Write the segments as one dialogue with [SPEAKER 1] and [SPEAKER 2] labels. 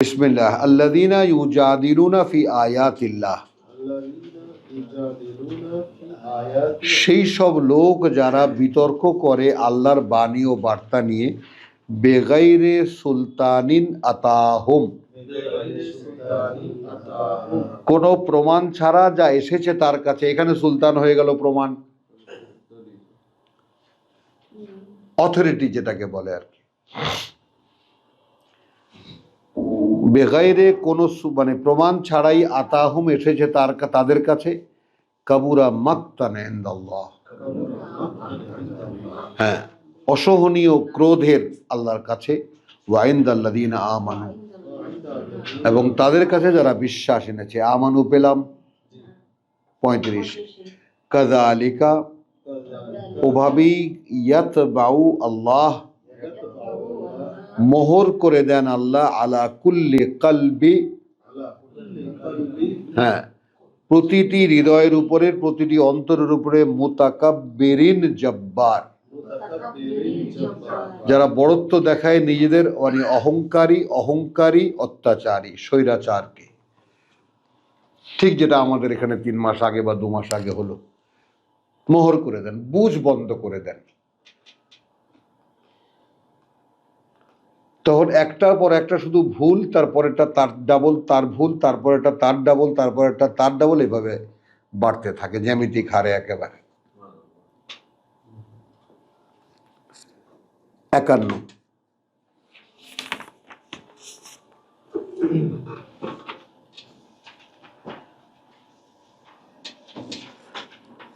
[SPEAKER 1] বিসমিল্লাহ। আল্লাযীনা ইউজাদিলুনা ফি আয়াতিল্লাহ। সেই সব লোক যারা বিতর্ক করে আল্লাহর বাণী ও বার্তা নিয়ে, বেগাইরে সুলতানিন আতাহুম। কোনো প্রমাণ ছাড়া যা এসেছে তার কাছে, এখানে সুলতান হয়ে গেল প্রমাণ। অথরিটি যেটাকে বলে আর কি। বেগাইরে কোনো মানে প্রমাণ ছাড়াই আতাহুম এসেছে তার তাদের কাছে? কাবুরা মাক্তানেন্দাল্লাহ হ্যাঁ অসহনীয় ক্রোধের আল্লাহর কাছে ওয়াইন্দাল্লাদিন আমানু। এবং তাদের কাছে যারা বিশ্বাস এনেছে, আমানু পেলাম পঁয়ত্রিশ। কাজা আলিকা ওভাবেই ইয়াত বাউ আল্লাহ মোহর করে দেন আল্লাহ আলা কুল্লি কালবি। হ্যাঁ প্রতিটি হৃদয়ের উপরে, প্রতিটি অন্তরের উপরে মোতাকাব্বেরিন জব্বার। যারা বড়ত্ব দেখায় নিজেদের মানে অহংকারী অহংকারী অত্যাচারী, স্বৈরাচারকে। ঠিক যেটা আমাদের এখানে তিন মাস আগে বা দু মাস আগে হলো। মোহর করে দেন, বুঝ বন্ধ করে দেন। তখন একটার পর একটা শুধু ভুল তারপরেরটা তার ডাবল তার ভুল তারপরেরটা তার ডাবল তারপরেরটা তার ডাবল এভাবে বাড়তে থাকে জ্যামিতিক হারে একেবারে। একান্ন।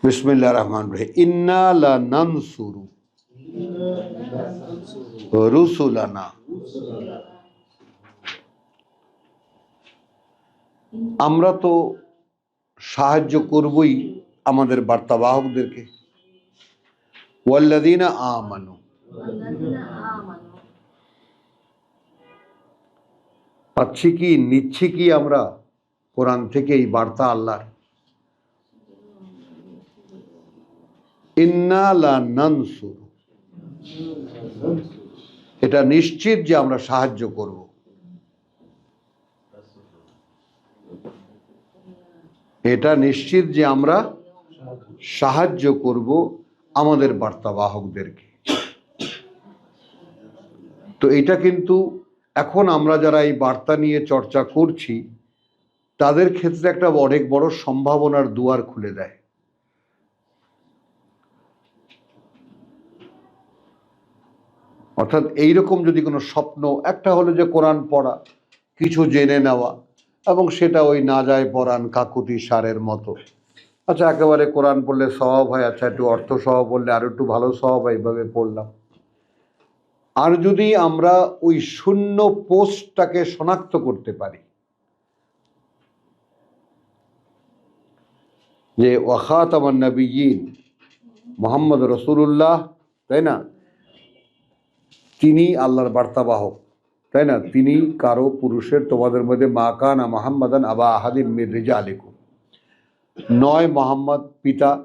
[SPEAKER 1] বিসমিল্লা রহমান রহিম। ইন্না লা নানসুরু রুসুলানা। আমরা তো সাহায্য করবই আমাদের বার্তাবাহকদেরকে। ওয়াল্লাদিনা আমানু। পাচ্ছি কি, নিচ্ছি কি আমরা কোরআন থেকে এই বার্তা আল্লাহর? ইন্না লা নানসুর। এটা নিশ্চিত যে আমরা সাহায্য করব। এটা নিশ্চিত যে আমরা সাহায্য করব আমাদের বার্তাবাহকদেরকে। তো এটা কিন্তু এখন আমরা যারা এই বার্তা নিয়ে চর্চা করছি, তাদের ক্ষেত্রে একটা অনেক বড় সম্ভাবনার দুয়ার খুলে দেয়। অর্থাৎ এইরকম যদি কোনো স্বপ্ন, একটা হলো যে কোরআন পড়া, কিছু জেনে নেওয়া এবং সেটা ওই না যায় পড়ান কাকুতি সারের মতো। আচ্ছা একেবারে কোরআন পড়লে স্বভাব হয় আচ্ছা একটু অর্থ সহ পড়লে আরও একটু ভালো স্বভাব হয়, এইভাবে পড়লাম। আর যদি আমরা ওই শূন্য পোস্টটাকে শনাক্ত করতে পারি, যে ওয়াখাত আমার নবীন মোহাম্মদ রসুল্লাহ তাই না? তিনি আল্লাহর বার্তাবাহক, তাই না? তিনি কারও পুরুষের তোমাদের মধ্যে মা কানা মোহাম্মদান আবা আহাদিন মির রেজা আলিকুম নয় মোহাম্মদ পিতা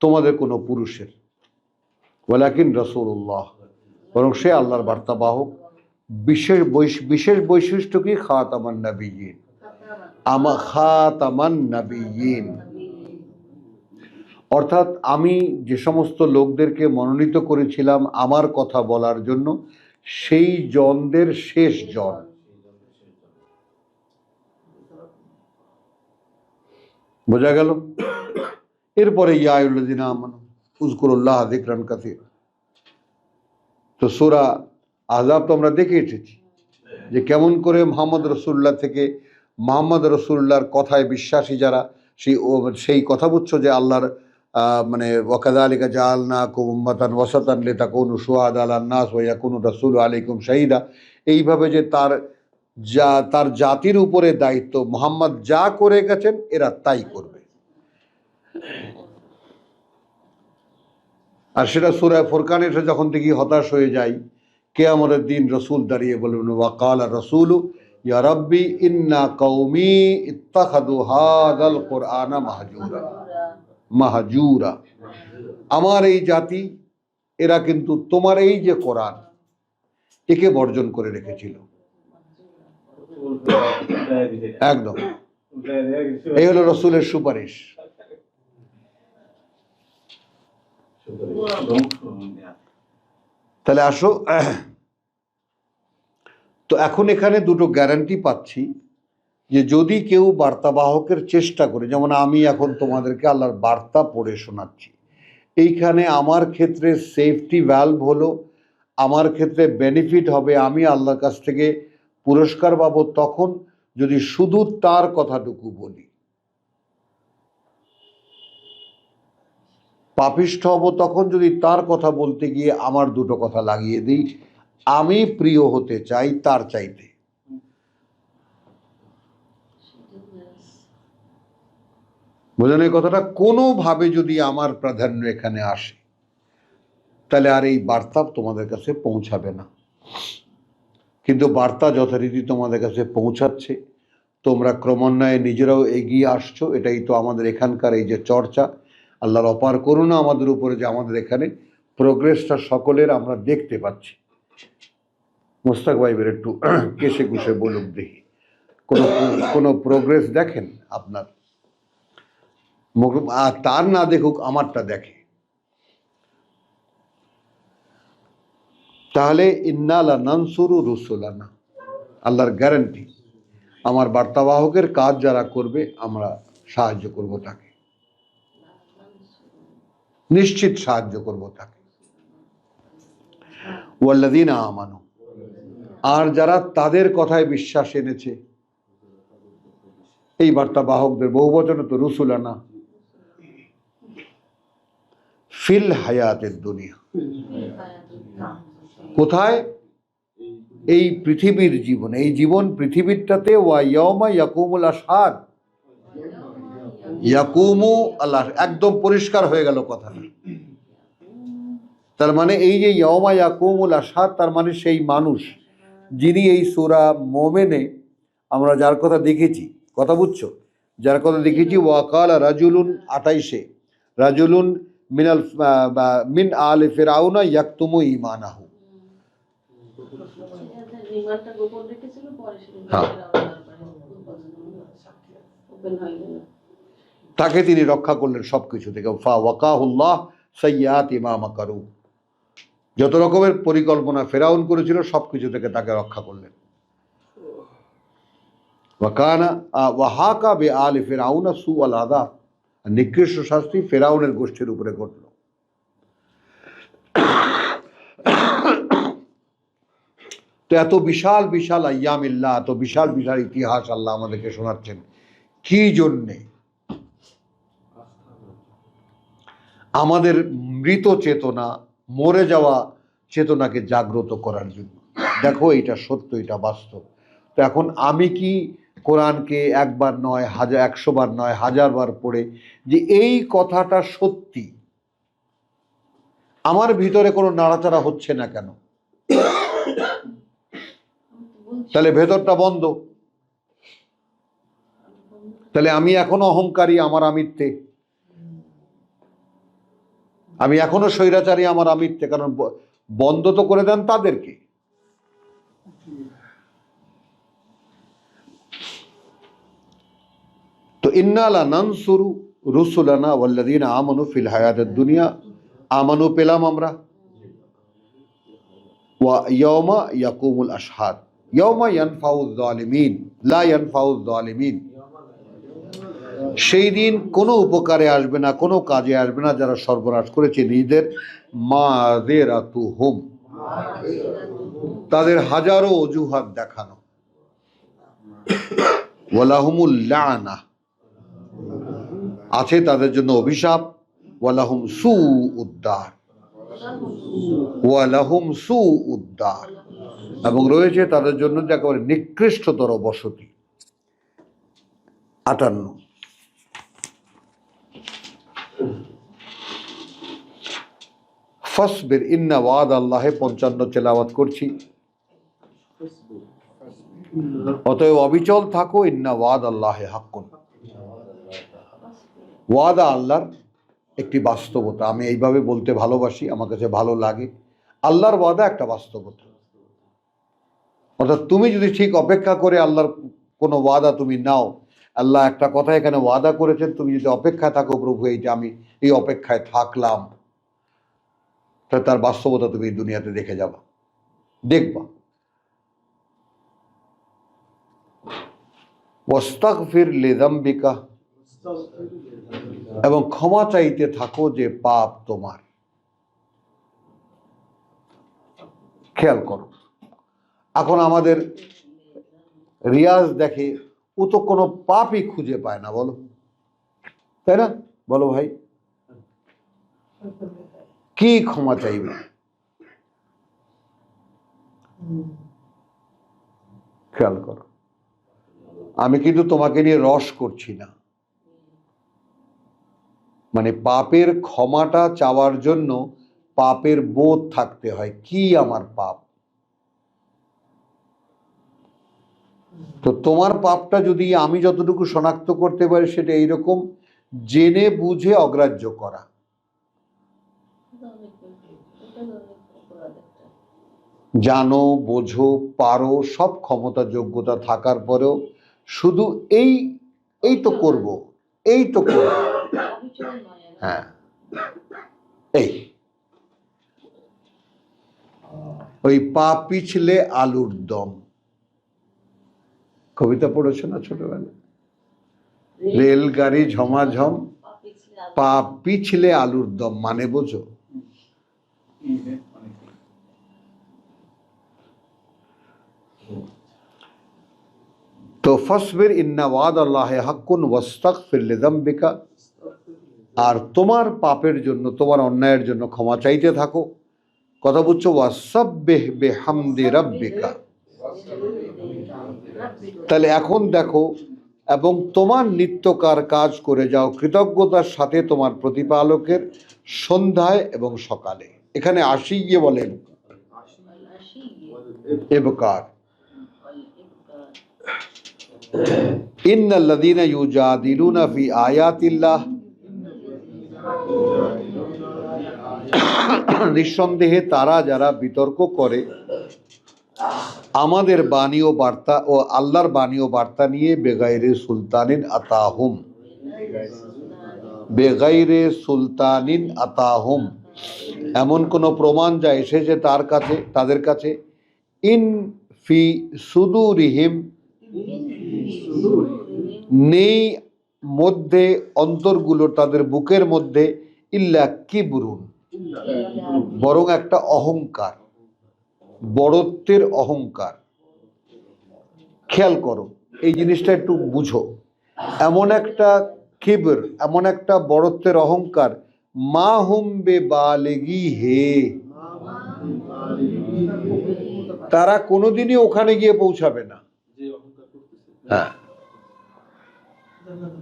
[SPEAKER 1] তোমাদের কোনো পুরুষের, ওয়ালাকিন রসুল্লাহ বরং সে আল্লাহর বার্তাবাহক, বিশেষ বৈশ- বিশেষ বৈশিষ্ট্য কি? খাতামান নবীন আমা খাতামান নবীন অর্থাৎ আমি যে সমস্ত লোকদেরকে মনোনীত করেছিলাম আমার কথা বলার জন্য, সেই জনদের শেষ জন। বোঝা গেল? এরপরে ইয়াউল্লাদিন আমান উজকুরুল্লাহ দিকরান কাসির। তো সুরা আজাব তো আমরা দেখে এসেছি যে কেমন করে মোহাম্মদ রসুল্লাহ থেকে মোহাম্মদ রসুল্লাহর কথায় বিশ্বাসী যারা, সেই সেই কথা বুঝছ যে আল্লাহর মানে ওয়াকাদা জাল না কুম্মাতান ওয়াসাতান লেতা কোনো সোয়াদ আল্লাহ নাস ওয়া কোনো রসুল আলাইকুম শাহিদা এইভাবে যে তার যা তার জাতির উপরে দায়িত্ব মোহাম্মদ যা করে গেছেন এরা তাই করবে আর সেটা সুরায় ফোরকান এসে যখন দেখি হতাশ হয়ে যাই কে আমাদের দিন রসুল দাঁড়িয়ে বলবেন ওয়াকাল রসুল ইয়া রব্বি ইন্না কৌমি ইত্তাখাদু হাদাল কোরআনা মাহজুরা মাহজুরা। আমার এই জাতি, এরা কিন্তু তোমার এই যে কোরআন, একে বর্জন করে রেখেছিল। একদম। এই হলো রসুলের সুপারিশ। তাহলে আসো। তো এখন এখানে দুটো গ্যারান্টি পাচ্ছি। যে যদি কেউ বার্তাবাহকের চেষ্টা করে, যেমন আমি এখন তোমাদেরকে আল্লাহর বার্তা পড়ে শোনাচ্ছি, এইখানে আমার ক্ষেত্রে সেফটি ভ্যালভ হলো, আমার ক্ষেত্রে বেনিফিট হবে আমি আল্লাহর কাছ থেকে পুরস্কার পাবো তখন যদি শুধু তার কথাটুকু বলি। পাপিষ্ঠ হব তখন যদি তার কথা বলতে গিয়ে আমার দুটো কথা লাগিয়ে দিই, আমি প্রিয় হতে চাই তার চাইতে। বোঝানো এই কথাটা? কোনোভাবে যদি আমার প্রাধান্য এখানে আসে, তাহলে আর এই বার্তা তোমাদের কাছে পৌঁছাবে না। কিন্তু বার্তা যথারীতি তোমাদের কাছে পৌঁছাচ্ছে। তোমরা ক্রমান্বয়ে নিজেরাও এগিয়ে আসছো। এটাই তো আমাদের এখানকার এই যে চর্চা। আল্লাহর অপার করুণা আমাদের উপরে যে আমাদের এখানে প্রোগ্রেসটা সকলের আমরা দেখতে পাচ্ছি। মোস্তাক ভাইবের একটু কেসে কুসে বলুক দেখি। কোনো কোনো প্রোগ্রেস দেখেন আপনার? আর তার না দেখুক, আমারটা দেখে। তাহলে ইন্নালা নানসুরু রুসুলানা। আল্লাহর গ্যারান্টি আমার বার্তাবাহকের কাজ যারা করবে, আমরা সাহায্য করব তাকে। নিশ্চিত সাহায্য করব তাকে। ওয়াল্লাদিনা আমানু। আর যারা তাদের কথায় বিশ্বাস এনেছে, এই বার্তাবাহকদের বহু বচনে তো রুসুলানা। ফিল হায়াতের দুনিয়া। কোথায়? এই পৃথিবীর জীবন। এই জীবন পৃথিবীরটাতে ওয়া ইয়াকুমুল আসাদ ইয়াকুমু আল্লাহ একদম পরিষ্কার হয়ে গেল কথাটা। তার মানে এই যে ইয়মা ইয়াকুমুল আসাদ তার মানে সেই মানুষ যিনি এই সুরা মোমেনে, আমরা যার কথা দেখেছি, কথা বুঝছ? যার কথা দেখেছি ওয়াকাল রাজুলুন আটাইশে। রাজুলুন মিনাল মিন আলে ফেরাউনা ইয়াকতুমু ইমানাহু হ্যাঁ।
[SPEAKER 2] গেল
[SPEAKER 1] তাকে তিনি রক্ষা করলেন সব কিছু থেকে। ফা ওয়াকাহুল্লাহ সৈয়াত ইমামা কারু। যত রকমের পরিকল্পনা ফেরাউন করেছিল সব কিছু থেকে তাকে রক্ষা করলেন। ওয়াকানা ওয়াহাকা বে আলে ফেরাউনা সু আল আদা নিকৃষ্ট শাস্তি ফেরাউনের গোষ্ঠীর উপরে ঘটল। তো এত বিশাল বিশাল আয়ামিল্লা এত বিশাল বিশাল ইতিহাস আল্লাহ আমাদেরকে শোনাচ্ছেন। কি জন্যে? আমাদের মৃত চেতনা, মরে যাওয়া চেতনাকে জাগ্রত করার জন্য। দেখো এটা সত্য এটা বাস্তব। তো এখন আমি কি কোরআনকে একবার নয় হাজার একশো বার নয় হাজার বার পড়ে যে এই কথাটা সত্যি। আমার ভিতরে কোনো নাড়াচাড়া হচ্ছে না কেন? তাহলে ভেতরটা বন্ধ। তাহলে আমি এখনও অহংকারী, আমার আমিত্বে। আমি এখনও স্বৈরাচারী, আমার আমিত্বে। কারণ বন্ধ তো করে দেন তাদেরকে। ইন্নালা নানসুরু রুসুলানা ওয়াল্লাদিন আমানু ফিল হায়াতের দুনিয়া। আমানু পেলাম আমরা। ওয়া ইয়মা ইয়াকুমুল আশহাদ। ইয়মা ইয়ানফাউজ জালিমিন লা ইয়ানফাউজ জালিমিন সেই দিন কোনো উপকারে আসবে না, কোনো কাজে আসবে না যারা সর্বনাশ করেছে নিজেদের। মাদেরাতু হোম তাদের হাজারো অজুহাত দেখানো। ওয়ালাহুমুল লানা। আছে তাদের জন্য অভিশাপ। ওয়ালাহুম সু উদ্দার ওয়ালাহুম সু উদ্দার এবং রয়েছে তাদের জন্য যে একেবারে নিকৃষ্টতর বসতি। আটান্ন। ফসবির ইন্না ওয়াদ আল্লাহে পঞ্চান্ন তেলাওয়াত করছি। অতএব অবিচল থাকো, ইন্না ওয়াদ আল্লাহে হাক্কুন। ওয়াদা আল্লাহর একটি বাস্তবতা। আমি এইভাবে বলতে ভালোবাসি, আমার কাছে ভালো লাগে। আল্লাহর ওয়াদা একটা বাস্তবতা। অর্থাৎ তুমি যদি ঠিক অপেক্ষা করে আল্লাহর কোনো ওয়াদা তুমি নাও, আল্লাহ একটা কথা এখানে ওয়াদা করেছেন, তুমি যদি অপেক্ষায় থাকো প্রভু, এই যে আমি এই অপেক্ষায় থাকলাম তাহলে তার বাস্তবতা তুমি এই দুনিয়াতে দেখে যাবা। দেখবা। ওস্তাগফির লিযামবিকা এবং ক্ষমা চাইতে থাকো যে পাপ তোমার। খেয়াল করো। এখন আমাদের রিয়াজ দেখে ও তো কোনো পাপই খুঁজে পায় না, বলো। তাই না? বলো ভাই। কি ক্ষমা চাইবে? খেয়াল করো। আমি কিন্তু তোমাকে নিয়ে রস করছি না। মানে পাপের ক্ষমাটা চাওয়ার জন্য পাপের বোধ থাকতে হয়। কি আমার পাপ? তো তোমার পাপটা যদি আমি যতটুকু শনাক্ত করতে পারি সেটা এইরকম, জেনে বুঝে অগ্রাহ্য করা। জানো, বোঝো, পারো, সব ক্ষমতা, যোগ্যতা থাকার পরেও শুধু এই এই তো করব, এই তো করব। হ্যাঁ। এই। ওই পা পিছলে আলুর দম। কবিতা পড়েছো না ছোটবেলা রেলগাড়ি ঝমাঝম, পা পিছলে আলুর দম মানে বোঝো? তো ফসবির ইন্না ওয়াদ আল্লাহ হাক্কুন ওয়াস্তাক ফিল্লিদম্বিকা আর তোমার পাপের জন্য, তোমার অন্যায়ের জন্য ক্ষমা চাইতে থাকো। কথা বলছো ওয়াসাব্বিহ তাহলে এখন দেখো, এবং তোমার নিত্যকার কাজ করে যাও, কৃতজ্ঞতার সাথে তোমার প্রতিপালকের সন্ধ্যায় এবং সকালে। এখানে আসি গিয়ে বলেন। এবকার।
[SPEAKER 2] ইবকার।
[SPEAKER 1] ইন্নাল্লাযীনা ইউজাদিলুনা ফি আয়াতিল্লাহ। নিঃসন্দেহে তারা যারা বিতর্ক করে, আমাদের বাণী ও বার্তা ও আল্লাহর বাণী ও বার্তা নিয়ে বেগাইরে সুলতানিন আতাহুম। বেগাইরে সুলতানিন আতাহুম। এমন কোনো প্রমাণ যা এসেছে তার কাছে, তাদের কাছে। ইন ফি সুদুরিহিম, নেই মধ্যে অন্তরগুলো তাদের বুকের মধ্যে ইল্লা কিবরুন। বরং একটা অহংকার, বড়ত্বের অহংকার। খেয়াল করো, এই জিনিসটা একটু বুঝো। এমন একটা কিবর, এমন একটা বড়ত্বের অহংকার, মা হুম বে বালেগি হে। তারা কোনোদিনই ওখানে গিয়ে পৌঁছাবে না। হ্যাঁ।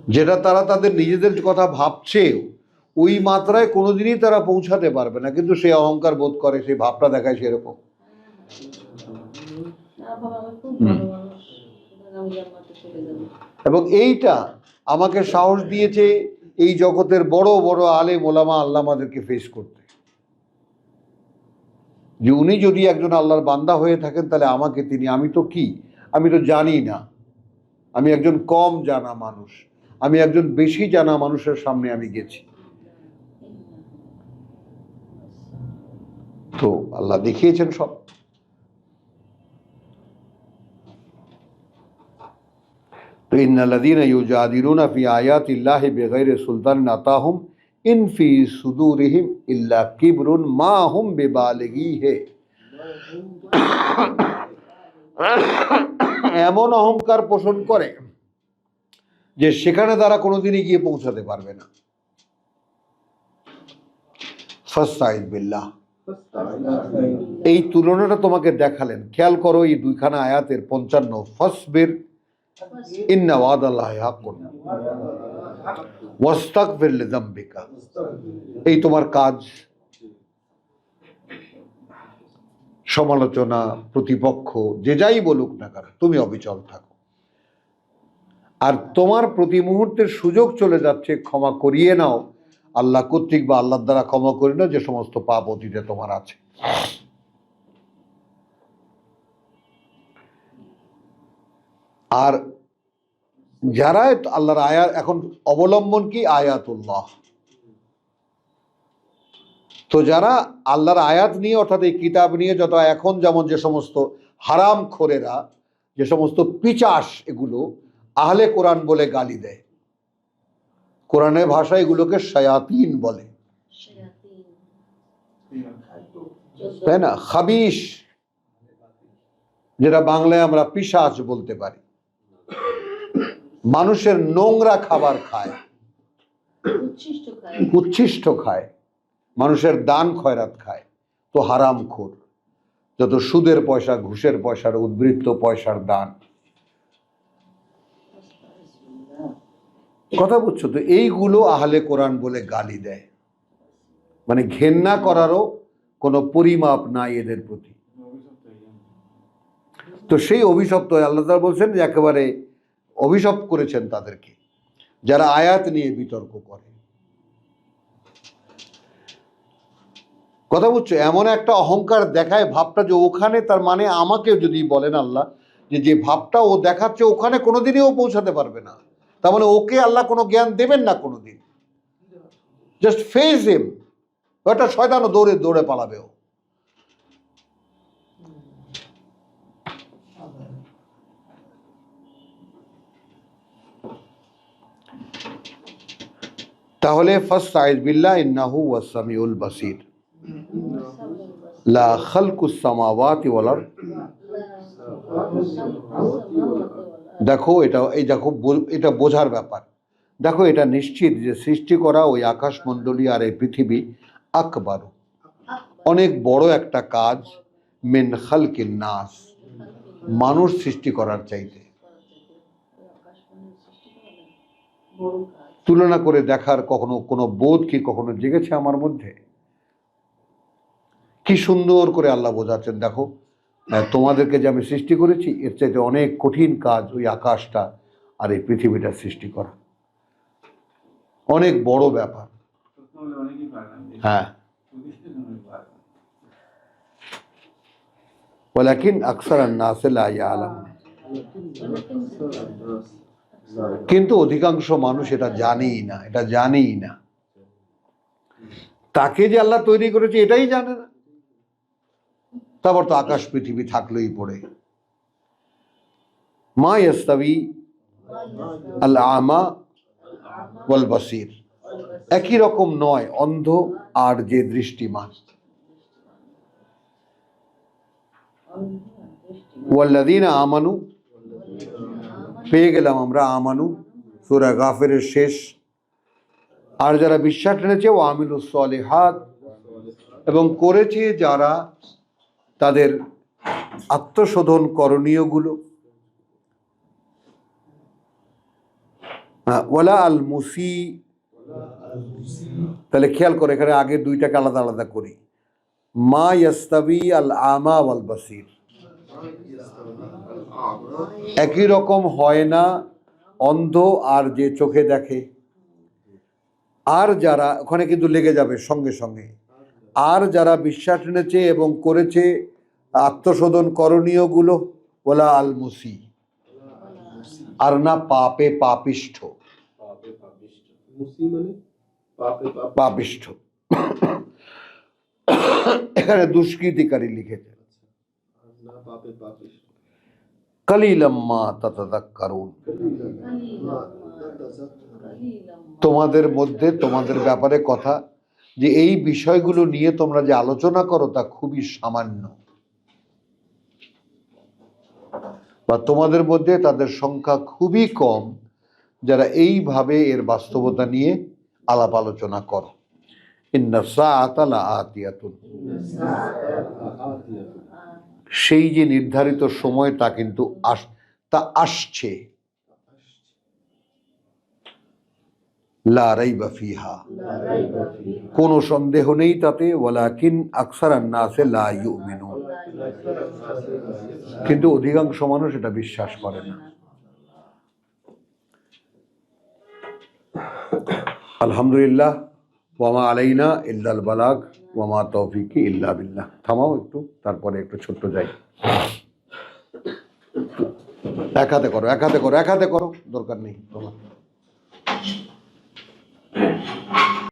[SPEAKER 1] যেটা তারা তাদের নিজেদের কথা ভাবছে ওই মাত্রায় কোনোদিনই তারা পৌঁছাতে পারবে না। কিন্তু সে অহংকার বোধ করে সেই ভাবটা দেখায় সেরকম। এবং এইটা আমাকে সাহস দিয়েছে এই জগতের বড় বড় আলে মোলামা আল্লামাদেরকে ফেস করতে। যে উনি যদি একজন আল্লাহর বান্দা হয়ে থাকেন, তাহলে আমাকে তিনি, আমি তো কি? আমি তো জানি না। আমি একজন কম জানা মানুষ। আমি একজন বেশি জানা মানুষের সামনে আমি গেছি। তো আল্লাহ দেখিয়েছেন সব। তো ইন্নাল্লাযীনা ইউজাদিলুনা ফি আয়াতিল্লাহি বিগাইরি সুলতানিন আতাহুম ইন ফি সুদুরিহিম ইল্লা কিবরুন মা হুম বিবালিগিহি এমন অহংকার পোষণ করে যে সেখানে তারা কোনোদিনই গিয়ে পৌঁছাতে পারবে না। ফাস্তাইদ বিল্লাহ। এই তুলনাটা তোমাকে দেখালেন। খেয়াল করো, এই দুইখানা আয়াতের পঞ্চান্ন ফসবির এই তোমার কাজ। সমালোচনা, প্রতিপক্ষ, যে যাই বলুক না কেন, তুমি অবিচল থাকো। আর তোমার প্রতি মুহূর্তের সুযোগ চলে যাচ্ছে, ক্ষমা করিয়ে নাও। আল্লাহ কর্তৃক বা আল্লাহর দ্বারা ক্ষমা করে নাও যে সমস্ত পাপ অতীতে তোমার আছে। আর যারা আল্লাহর আয়াত, এখন অবলম্বন কি? আয়াতুল্লাহ। তো যারা আল্লাহর আয়াত নিয়ে, অর্থাৎ এই কিতাব নিয়ে, যত এখন যেমন যে সমস্ত হারাম খোরেরা, যে সমস্ত পিচাস এগুলো, আহলে কোরআন বলে গালি দেয়। কোরআনের ভাষা এগুলোকে শায়াতিন বলে। তাই না? খাবিস যেটা বাংলায় আমরা পিশাচ বলতে পারি। মানুষের নোংরা খাবার খায়।
[SPEAKER 2] উচ্ছিষ্ট খায়।
[SPEAKER 1] মানুষের দান খয়রাত খায়। তো হারাম খোর যত সুদের পয়সা, ঘুষের পয়সার, উদ্বৃত্ত পয়সার দান। কথা বুঝছ তো? এইগুলো আহলে কোরআন বলে গালি দেয়। মানে ঘেন্না করারও কোনো পরিমাপ নাই এদের প্রতি। তো সেই অভিশপ্ত আল্লাহ তাআলা বলছেন যে একেবারে অভিশপ্ত করেছেন তাদেরকে, যারা আয়াত নিয়ে বিতর্ক করে। কথা বুঝছ? এমন একটা অহংকার দেখায় ভাবটা যে ওখানে তার মানে আমাকে যদি বলেন আল্লাহ, যে যে ভাবটা ও দেখাচ্ছে ওখানে কোনোদিনই ও পৌঁছাতে পারবে না। তার মানে ওকে আল্লাহ কোনো জ্ঞান দেবেন না কোনো দিন জাস্ট ফেস হিম ওটা শয়তানও দৌড়ে দৌড়ে পালাবে ও। তাহলে ফার্স্ট সাইজ বিল্লাহ ইন্নাহু ওয়াসামিউল বাসির। লা খালকুস সামাওয়াতি ওয়াল আরদ। দেখো এটা, এই দেখো এটা বোঝার ব্যাপার। দেখো এটা নিশ্চিত যে সৃষ্টি করা ওই আকাশমণ্ডলী আর এই পৃথিবী আকবার। অনেক বড় একটা কাজ মেন খালকিন নাস, মানুষ সৃষ্টি করার চাইতে। তুলনা করে দেখার কখনো কোনো বোধ কি কখনো জেগেছে আমার মধ্যে? কি সুন্দর করে আল্লাহ বোঝাচ্ছেন, দেখো। তোমাদেরকে যে আমি সৃষ্টি করেছি, এর চাইতে অনেক কঠিন কাজ ওই আকাশটা আর এই পৃথিবীটা সৃষ্টি করা। অনেক বড় ব্যাপার। হ্যাঁ। ওলাকিন আকসার নাসে লা ইয়ালামুন। কিন্তু অধিকাংশ মানুষ এটা জানেই না, এটা জানেই না। তাকে যে আল্লাহ তৈরি করেছে, এটাই জানে না। তারপর তো আকাশ, পৃথিবী থাকলেই পড়ে। মা ইয়াস্তাবি আল একই রকম নয়, অন্ধ আর যে দৃষ্টিমান। ওয়াল্লাদিনা আমানু, পেয়ে গেলাম আমরা আমানু, সুরা গাফেরের শেষ। আর যারা বিশ্বাস এনেছে ও আমিলুস সালেহাত এবং করেছে যারা তাদের আত্মশোধন করণীয়গুলো হ্যাঁ, ওয়ালা আল মুসি তাহলে খেয়াল করে এখানে আগে দুইটাকে আলাদা আলাদা করি। মা ইয়াস্তাবি আল আমা ওয়াল বাসির। একই রকম হয় না অন্ধ আর যে চোখে দেখে। আর যারা ওখানে কিন্তু লেগে যাবে সঙ্গে সঙ্গে। আর যারা বিশ্বাস এনেছে এবং করেছে আত্মশোধন করণীয়গুলো ওলা আল মুসি। আর না পাপে পাপিষ্ঠ।
[SPEAKER 3] মানে পাপে পাপ
[SPEAKER 1] পাপিষ্ঠ। এখানে দুষ্কৃতিকারী লিখেছে। কালিলাম্মা তাতাদাক্কারুন। তোমাদের মধ্যে তোমাদের ব্যাপারে কথা যে এই বিষয়গুলো নিয়ে তোমরা যে আলোচনা করো তা খুবই সামান্য। বা তোমাদের মধ্যে তাদের সংখ্যা খুবই কম যারা এইভাবে এর বাস্তবতা নিয়ে আলাপ আলোচনা করো। সেই যে নির্ধারিত সময় তা কিন্তু আস, তা আসছে। কোনো সন্দেহ নেই তাতে, ওয়ালাকিন আকসার কিন্তু অধিকাংশ মানুষ এটা বিশ্বাস করে না। আলহামদুলিল্লাহ ওয়ামা আলাইনা ইল্লাল বালাগ ওয়ামা তৌফিকি ইল্লা বিল্লাহ। থামাও একটু, তারপরে একটু ছোট্ট যাই। এক হাতে করো, এক হাতে করো, এক হাতে করো। দরকার নেই, তোমার। Thank you.